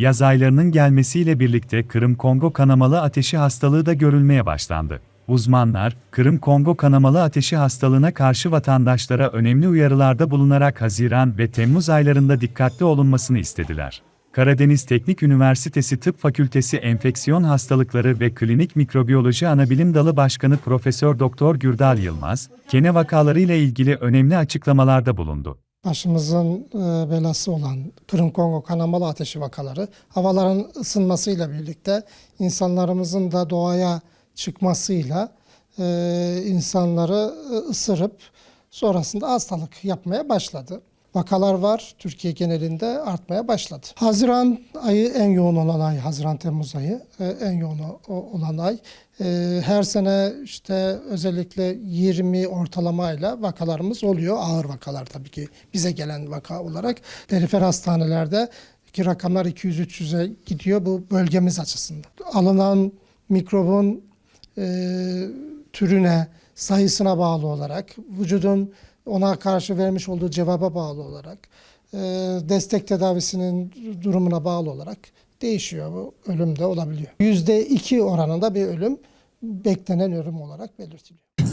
Yaz aylarının gelmesiyle birlikte Kırım-Kongo kanamalı ateşi hastalığı da görülmeye başlandı. Uzmanlar, Kırım-Kongo kanamalı ateşi hastalığına karşı vatandaşlara önemli uyarılarda bulunarak Haziran ve Temmuz aylarında dikkatli olunmasını istediler. Karadeniz Teknik Üniversitesi Tıp Fakültesi Enfeksiyon Hastalıkları ve Klinik Mikrobiyoloji Anabilim Dalı Başkanı Profesör Doktor Gürdal Yılmaz, kene vakaları ile ilgili önemli açıklamalarda bulundu. Başımızın e, belası olan Kırım Kongo kanamalı ateşi vakaları havaların ısınmasıyla birlikte insanlarımızın da doğaya çıkmasıyla e, insanları e, ısırıp sonrasında hastalık yapmaya başladı. Vakalar var. Türkiye genelinde artmaya başladı. Haziran ayı en yoğun olan ay. Haziran-Temmuz ayı e, en yoğun olan ay. E, Her sene işte özellikle 20 ortalamayla vakalarımız oluyor. Ağır vakalar tabii ki bize gelen vaka olarak. Perifer hastanelerde ki rakamlar 200-300'e gidiyor bu bölgemiz açısından. Alınan mikrobun e, türüne, sayısına bağlı olarak, vücudun ona karşı vermiş olduğu cevaba bağlı olarak, e, destek tedavisinin durumuna bağlı olarak değişiyor. Bu ölüm de olabiliyor. %2 oranında bir ölüm beklenen ölüm olarak belirtiliyor.